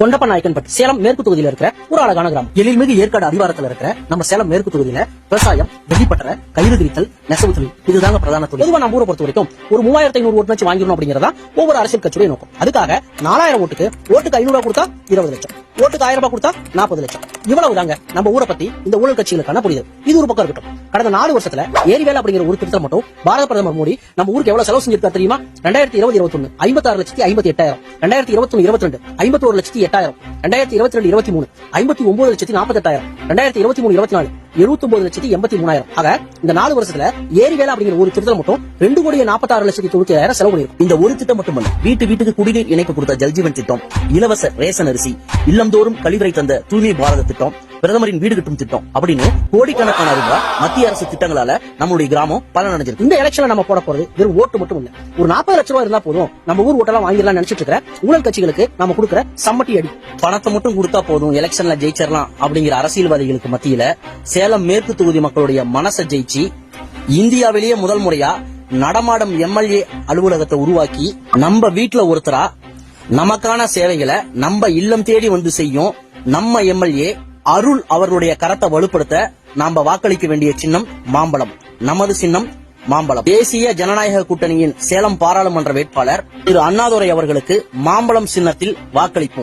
கொண்டப்ப நாயக்கன்பட்டி சேலம் மேற்கு தொகுதியில இருக்கிற ஒரு அழகான கிராமம். எழில்மிகு ஏற்காடு அடிவாரத்துல இருக்கிற நம்ம சேலம் மேற்கு தொகுதியில விவசாயம் வெள்ளிப்பட்டற கயிறு திரித்தல் நெசவு தொழில் இதுதாங்க பிரதான தொழில். நம்ம ஊரை பொறுத்த வரைக்கும் ஒரு மூவாயிரத்தி ஐநூறு ஓட்டு வச்சு வாங்கிடணும் அப்படிங்கறதா ஒவ்வொரு அரசியல் கட்சியுடைய நோக்கம். அதுக்காக நாலாயிரம் ஓட்டுக்கு ஓட்டுக்கு ஐநூறு ரூபா கொடுத்தா இருபது லட்சம். ஓட்டுக்கு ஆயிரம் ரூபாய் கொடுத்தா நாற்பது லட்சம். இவ்வளவு தாங்க நம்ம ஊரை பத்தி இந்த ஊழல் கட்சிகளுக்கான புரியுது இது ஒரு பக்கம் இருக்கட்டும். கடந்த நாலு வருஷத்துல ஏரிவேல அப்படிங்கிற ஒரு திட்டம் மட்டும் பாரத பிரதமர் மோடி நம்ம ஊருக்கு எவ்வளவு செலவு செஞ்சிருக்கா தெரியுமா? ரெண்டாயிரத்தி இருபது இருபத்தி ஒன்னு ஐம்பத்தாறு லட்சத்தி ஐம்பத்தி எட்டாயிரம். ரெண்டாயிரத்தி இருபத்தி ஒன்னு இருபத்தி ரெண்டு ஐம்பத்தி ஒரு லட்சத்தி எட்டாயிரம். ரெண்டாயிரத்தி இருபத்தி ரெண்டு இருபத்தி மூணு ஐம்பத்தி ஒன்பது லட்சத்தி நாற்பத்தி எட்டாயிரம். ரெண்டாயிரத்தி இருபத்தி மூணு இருபத்தி நாலு எழுபத்தி ஒன்பது லட்சத்தி எண்பத்தி மூணாயிரம். ஆக இந்த நாலு வருஷத்துல ஏரிவேல அப்படிங்கிற ஒரு திட்டத்தில் மட்டும் ரெண்டு கோடியே நாற்பத்தாறு லட்சத்தி தொண்ணூத்தி ஆயிரம் செலவு பண்ணிருக்கும். இந்த ஒரு திட்டம் மட்டுமல்ல வீட்டு வீட்டுக்கு குடிநீர் இணைப்பு கொடுத்த ஜல்ஜீவன் திட்டம் இலவச ரேசன் அரிசி இல்லந்தோறும் கழிவறை தந்த தூய்மை பாரத திட்டம் பிரதமரின் வீடு கட்டும் திட்டம் அப்படின்னு கோடிக்கணக்கான ரூபாய் மத்திய அரசு திட்டங்களால நம்மளுடைய கிராமம் பலன் அடைஞ்சிருக்கு. இந்த எலெக்ஷன்ல நம்ம போட போறது வெறும் ஓட்டு மட்டும் இல்ல. ஒரு நாற்பது லட்சம் ரூபாய் இருந்தா போதும் நம்ம ஊர் ஓட்டெல்லாம் வாங்கிடலாம் நினைச்சிட்டு இருக்கிற ஊழல் கட்சிகளுக்கு நம்ம கொடுக்குற சம்மட்டி அடி. பணத்தை மட்டும் கொடுத்தா போதும் எலெக்ஷன்ல ஜெயிச்சிடலாம் அப்படிங்கிற அரசியல்வாதிகளுக்கு மத்தியில சேலம் மேற்கு தொகுதி மக்களுடைய மனசை ஜெயிச்சு இந்தியாவிலேயே முதல் முறையா நடமாடும் எம்எல்ஏ அலுவலகத்தை உருவாக்கி நம்ம வீட்டுல ஒருத்தரா நமக்கான சேவைகளை நம்ம இல்லம் தேடி வந்து செய்யும் நம்ம எம்எல்ஏ அருள் அவர்களுடைய கரத்தை வலுப்படுத்த நாம வாக்களிக்க வேண்டிய சின்னம் மாம்பழம். நமது சின்னம் மாம்பழம். தேசிய ஜனநாயக கூட்டணியின் சேலம் பாராளுமன்ற வேட்பாளர் திரு அண்ணாதுரை அவர்களுக்கு மாம்பழம் சின்னத்தில் வாக்களிப்போம்.